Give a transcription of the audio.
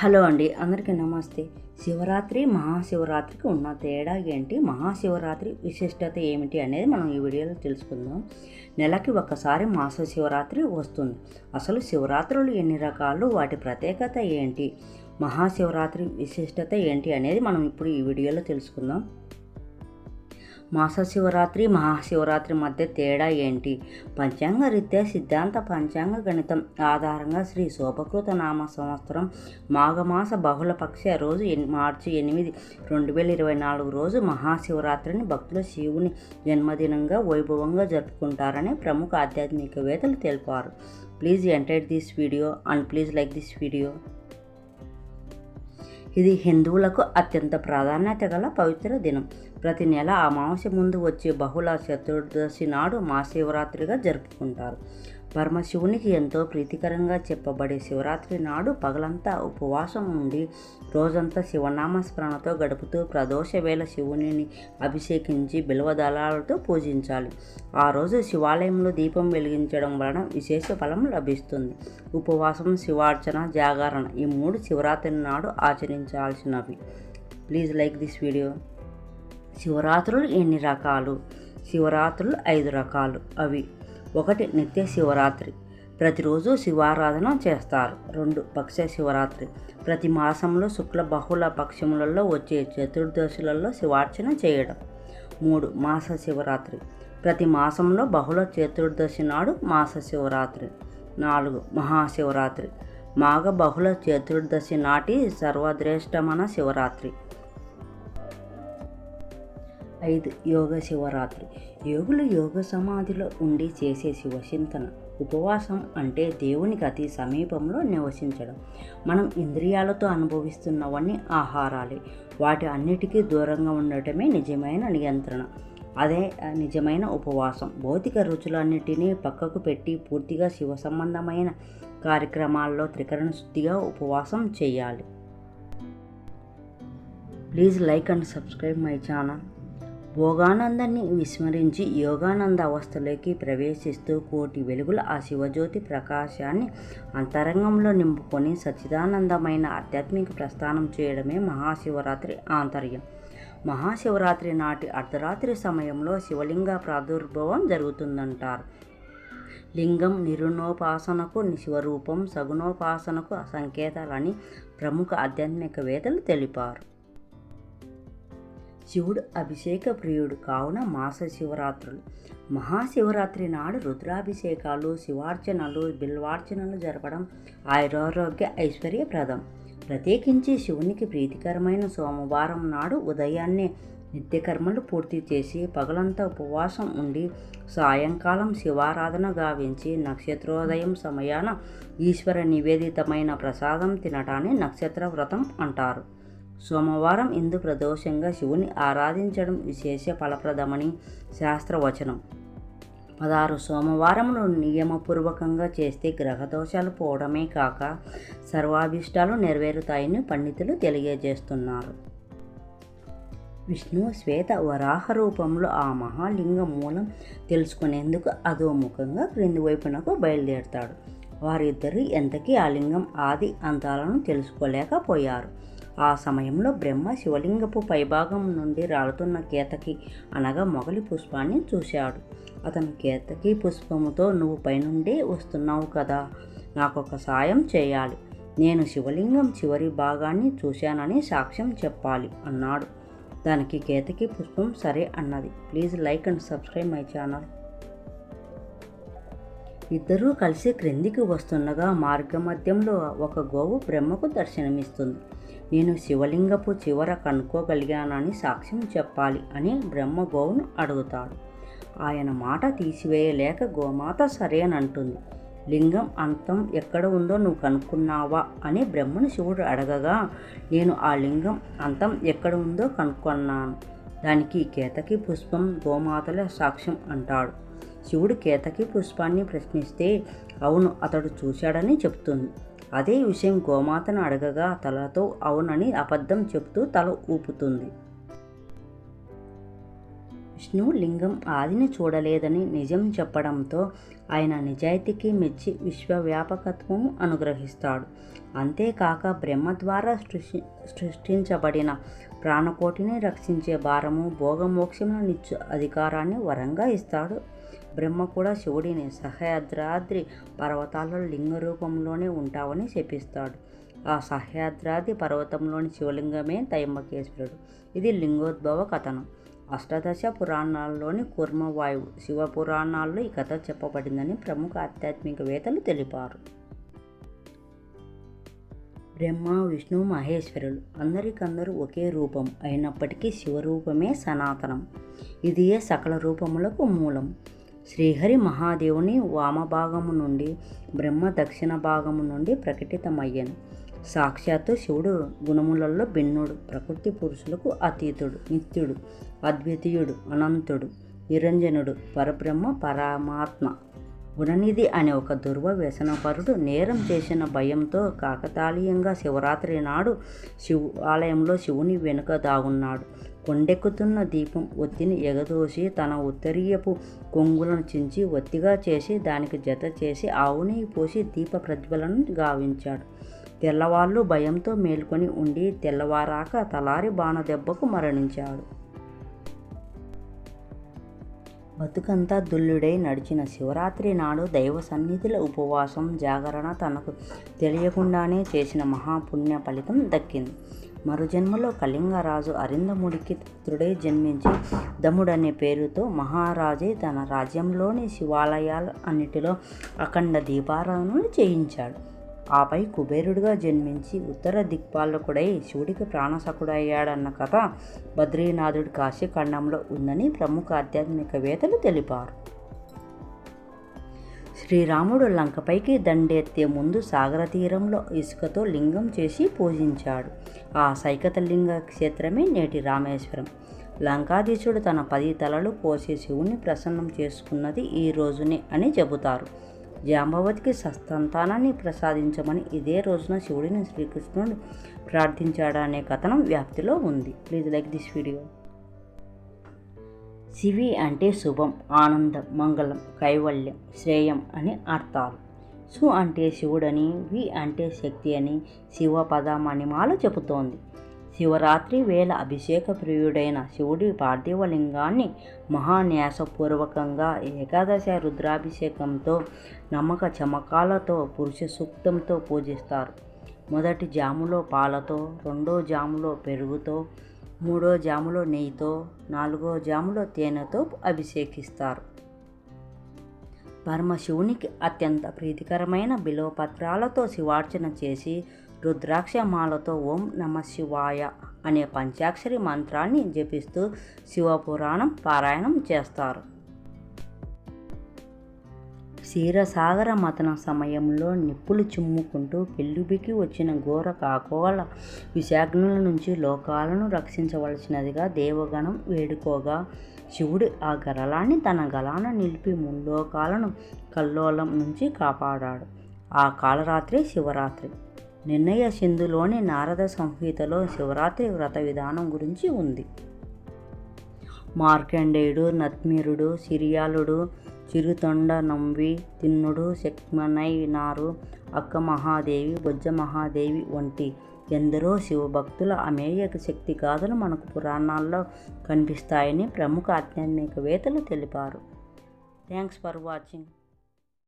Hello అండి అందరికీ నమస్తే. శివరాత్రి మహాశివరాత్రికి ఉన్న తేడా ఏంటి? మహాశివరాత్రి విశిష్టత ఏమిటి అనేది మనం ఈ వీడియోలో తెలుసుకుందాం. నెలకి ఒకసారి మాస శివరాత్రి వస్తుంది. అసలు శివరాత్రులు ఎన్ని రకాలు? వాటి ప్రత్యేకత ఏంటి? మహాశివరాత్రి విశిష్టత ఏంటి అనేది మనం ఇప్పుడు ఈ వీడియోలో తెలుసుకుందాం. మాస శివరాత్రి మహాశివరాత్రి మధ్య తేడా ఏంటి? పంచాంగ రీత్యా సిద్ధాంత పంచాంగ గణితం ఆధారంగా శ్రీ శోభకృత నామ సంవత్సరం మాఘమాస బహుళపక్ష రోజు మార్చి ఎనిమిది రెండు వేల ఇరవై నాలుగు రోజు మహాశివరాత్రిని భక్తులు శివుని జన్మదినంగా వైభవంగా జరుపుకుంటారని ప్రముఖ ఆధ్యాత్మికవేత్తలు తెలిపారు. Please enter this video and please like this video ఇది హిందువులకు అత్యంత ప్రాధాన్యత గల పవిత్ర దినం. ప్రతి నెల అమావాస్య ముందు వచ్చే బహుళ చతుర్దశి నాడు మహాశివరాత్రిగా జరుపుకుంటారు. పరమశివునికి ఎంతో ప్రీతికరంగా చెప్పబడే శివరాత్రి నాడు పగలంతా ఉపవాసం ఉండి రోజంతా శివనామ స్మరణతో గడుపుతూ ప్రదోష వేళ శివునిని అభిషేకించి బిల్వదళాలతో పూజించాలి. ఆ రోజు శివాలయంలో దీపం వెలిగించడం వలన విశేష ఫలం లభిస్తుంది. ఉపవాసం శివార్చన జాగరణ ఈ మూడు శివరాత్రి నాడు ఆచరించాల్సినవి. Please like this video. శివరాత్రులు ఎన్ని రకాలు? శివరాత్రులు ఐదు రకాలు. అవి ఒకటి నిత్య శివరాత్రి. ప్రతిరోజు శివారాధన చేస్తారు. రెండు పక్ష శివరాత్రి. ప్రతి మాసంలో శుక్ల బహుళ పక్షములలో వచ్చే చతుర్దశులలో శివార్చన చేయడం. మూడు మాస శివరాత్రి. ప్రతి మాసంలో బహుళ చతుర్దశి నాడు మాస శివరాత్రి. నాలుగు మహాశివరాత్రి మాఘ బహుళ చతుర్దశి నాటి సర్వశ్రేష్టమైన శివరాత్రి. ఐదు యోగ శివరాత్రి. యోగులు యోగ సమాధిలో ఉండి చేసే శివచింతన ఉపవాసం అంటే దేవునికి అతి సమీపంలో నివసించడం. మనం ఇంద్రియాలతో అనుభవిస్తున్నవన్నీ ఆహారాలే. వాటి అన్నిటికీ దూరంగా ఉండటమే నిజమైన నియంత్రణ. అదే నిజమైన ఉపవాసం. భౌతిక రుచులన్నిటినీ పక్కకు పెట్టి పూర్తిగా శివ సంబంధమైన కార్యక్రమాల్లో త్రికరణ శుద్ధిగా ఉపవాసం చేయాలి. Please like and subscribe my channel. భోగానందాన్ని విస్మరించి యోగానంద అవస్థలోకి ప్రవేశిస్తూ కోటి వెలుగుల ఆ శివజ్యోతి ప్రకాశాన్ని అంతరంగంలో నింపుకొని సచ్చిదానందమైన ఆధ్యాత్మిక ప్రస్థానం చేయడమే మహాశివరాత్రి ఆంతర్యం. మహాశివరాత్రి నాటి అర్ధరాత్రి సమయంలో శివలింగ ప్రాదుర్భవం జరుగుతుందంటారు. లింగం నిరుణోపాసనకు శివరూపం సగుణోపాసనకు సంకేతాలని ప్రముఖ ఆధ్యాత్మికవేత్తలు తెలిపారు. శివుడు అభిషేక ప్రియుడు కావున మాస శివరాత్రులు. మహాశివరాత్రి నాడు రుద్రాభిషేకాలు శివార్చనలు బిల్వార్చనలు జరపడం ఆయురారోగ్య ఐశ్వర్యప్రదం. ప్రత్యేకించి శివునికి ప్రీతికరమైన సోమవారం నాడు ఉదయాన్నే నిత్యకర్మలు పూర్తి చేసి పగలంతా ఉపవాసం ఉండి సాయంకాలం శివారాధన గావించి నక్షత్రోదయం సమయాన ఈశ్వర నివేదితమైన ప్రసాదం తినటాన్ని నక్షత్ర వ్రతం అంటారు. సోమవారం ఇందు ప్రదోషంగా శివుని ఆరాధించడం విశేష ఫలప్రదమని శాస్త్రవచనం. పదహారు సోమవారములు నియమపూర్వకంగా చేస్తే గ్రహదోషాలు పోవడమే కాక సర్వాభిష్టాలు నెరవేరుతాయని పండితులు తెలియజేస్తున్నారు. విష్ణువు శ్వేత వరాహ రూపంలో ఆ మహాలింగ మూలం తెలుసుకునేందుకు అధోముఖంగా క్రింది వైపునకు బయలుదేరతాడు. వారిద్దరూ ఎంతకీ ఆ లింగం ఆది అంతాలను తెలుసుకోలేకపోయారు. ఆ సమయంలో బ్రహ్మ శివలింగపు పైభాగం నుండి రాలుతున్న కేతకి అనగా మొగలి పుష్పాన్ని చూశాడు. అతను కేతకి పుష్పముతో నువ్వు పైనుండే వస్తున్నావు కదా నాకొక సాయం చేయాలి. నేను శివలింగం చివరి భాగాన్ని చూశానని సాక్ష్యం చెప్పాలి అన్నాడు. దానికి కేతకి పుష్పం సరే అన్నది. Please like and subscribe my channel. ఇద్దరూ కలిసి క్రిందికి వస్తుండగా మార్గమధ్యంలో ఒక గోవు బ్రహ్మకు దర్శనమిస్తుంది. నేను శివలింగపు చివర కనుక్కోగలిగానని సాక్ష్యం చెప్పాలి అని బ్రహ్మ గోవును అడుగుతాడు. ఆయన మాట తీసివేయలేక గోమాత సరే అని అంటుంది. లింగం అంతం ఎక్కడ ఉందో నువ్వు కనుక్కున్నావా అని బ్రహ్మను శివుడు అడగగా నేను ఆ లింగం అంతం ఎక్కడ ఉందో కనుక్కున్నాను. దానికి కేతకి పుష్పం గోమాతల సాక్ష్యం అంటాడు. శివుడు కేతకి పుష్పాన్ని ప్రశ్నిస్తే అవును అతడు చూశాడని చెప్తుంది. అదే విషయం గోమాతను అడగగా తలతో అవునని అబద్ధం చెప్తూ తల ఊపుతుంది. విష్ణు లింగం ఆదిని చూడలేదని నిజం చెప్పడంతో ఆయన నిజాయితీకి మెచ్చి విశ్వవ్యాపకత్వం అనుగ్రహిస్తాడు. అంతేకాక బ్రహ్మ ద్వారా సృష్టి సృష్టించబడిన ప్రాణకోటిని రక్షించే భారము భోగమోక్షములనిచ్చు అధికారాన్ని వరంగా ఇస్తాడు. బ్రహ్మ కూడా శివుడిని సహ్యాద్రాద్రి పర్వతాలలో లింగ రూపంలోనే ఉంటావని శపిస్తాడు ఆ సహ్యాద్రాది పర్వతంలోని శివలింగమే తయమ్మకేశ్వరుడు ఇది లింగోద్భవ కథనం. అష్టాదశ పురాణాల్లోని కూర్మవాయువు శివ పురాణాల్లో ఈ కథ చెప్పబడిందని ప్రముఖ ఆధ్యాత్మికవేత్తలు తెలిపారు. బ్రహ్మ విష్ణు మహేశ్వరులు అందరికందరూ ఒకే రూపం అయినప్పటికీ శివరూపమే సనాతనం. ఇదియే సకల రూపములకు మూలం. శ్రీహరి మహాదేవుని వామభాగము నుండి బ్రహ్మ దక్షిణ భాగము నుండి ప్రకటితమయ్యను. సాక్షాత్తు శివుడు గుణములలో భిన్నుడు ప్రకృతి పురుషులకు అతీతుడు నిత్యుడు అద్వితీయుడు అనంతుడు నిరంజనుడు పరబ్రహ్మ పరమాత్మ. గుణనిధి అనే ఒక దుర్వ వ్యసనపరుడు నేరం చేసిన భయంతో కాకతాళీయంగా శివరాత్రి నాడు శివాలయంలో శివుని వెనుక దాగున్నాడు. కొండెక్కుతున్న దీపం ఒత్తిని ఎగదోసి తన ఉత్తరీయపు కొంగులను చించి ఒత్తిగా చేసి దానికి జత చేసి ఆవుని పోసి దీప ప్రజ్వలను గావించాడు. తెల్లవాళ్ళు భయంతో మేల్కొని ఉండి తెల్లవారాక తలారి బాణ దెబ్బకు మరణించాడు. బతుకంతా దుల్లుడై నడిచిన శివరాత్రి నాడు దైవ సన్నిధిలో ఉపవాసం జాగరణ తనకు తెలియకుండానే చేసిన మహాపుణ్య ఫలితం దక్కింది. మరుజన్మలో కళింగరాజు అరిందముడికి పుత్రుడై జన్మించి దముడనే పేరుతో మహారాజే తన రాజ్యంలోని శివాలయాల అన్నిటిలో అఖండ దీపారాధనలు చేయించాడు. ఆపై కుబేరుడిగా జన్మించి ఉత్తర దిక్పాలకుడై శివుడికి ప్రాణసకుడయ్యాడన్న కథ బద్రీనాథుడి కాశీఖండంలో ఉందని ప్రముఖ ఆధ్యాత్మికవేత్తలు తెలిపారు. శ్రీరాముడు లంకపైకి దండెత్తే ముందు సాగర తీరంలో ఇసుకతో లింగం చేసి పూజించాడు. ఆ సైకతలింగ క్షేత్రమే నేటి రామేశ్వరం. లంకాధీశుడు తన పది తలలు పోసే శివుని ప్రసన్నం చేసుకున్నది ఈ రోజునే అని చెబుతారు. జాంబవతికి సస్తంతానాన్ని ప్రసాదించమని ఇదే రోజున శివుడిని శ్రీకృష్ణుడు ప్రార్థించాడనే కథనం వ్యాప్తిలో ఉంది. Please like this video. శివి అంటే శుభం ఆనందం మంగళం కైవల్యం శ్రేయం అని అర్థాలు. సు అంటే శివుడని వి అంటే శక్తి అని శివ పదమణిమాల చెబుతోంది. శివరాత్రి వేళ అభిషేక ప్రియుడైన శివుడి పార్థివలింగాన్ని మహాన్యాసపూర్వకంగా ఏకాదశ రుద్రాభిషేకంతో నమ్మక చమకాలతో పురుష సూక్తంతో పూజిస్తారు. మొదటి జాములో పాలతో రెండో జాములో పెరుగుతో మూడో జాములో నెయ్యితో నాలుగో జాములో తేనెతో అభిషేకిస్తారు. పరమశివునికి అత్యంత ప్రీతికరమైన బిలోపత్రాలతో శివార్చన చేసి రుద్రాక్షమాలతో ఓం నమ శివాయ అనే పంచాక్షరి మంత్రాన్ని జపిస్తూ శివపురాణం పారాయణం చేస్తారు. క్షీరసాగర మతన సమయంలో నిప్పులు చిమ్ముకుంటూ పెళ్ళిబికి వచ్చిన ఘోర కాకోల విషాగ్నుల నుంచి లోకాలను రక్షించవలసినదిగా దేవగణం వేడుకోగా శివుడు ఆ గరళాన్ని తన గలాన నిలిపి ముల్లోకాలను కల్లోలం నుంచి కాపాడాడు. ఆ కాలరాత్రి శివరాత్రి. నిర్ణయ సింధులోని నారద సంహితలో శివరాత్రి వ్రత విధానం గురించి ఉంది. మార్కండేయుడు నత్మీరుడు సిరియాలుడు చిరుతొండ నంవి తిన్నుడు శక్మనైనారు అక్క మహాదేవి బొజ్జ మహాదేవి వంటి ఎందరో శివభక్తుల అమేయ శక్తి గాథలు మనకు పురాణాల్లో కనిపిస్తాయని ప్రముఖ ఆధ్యాత్మికవేత్తలు తెలిపారు. Thanks for watching.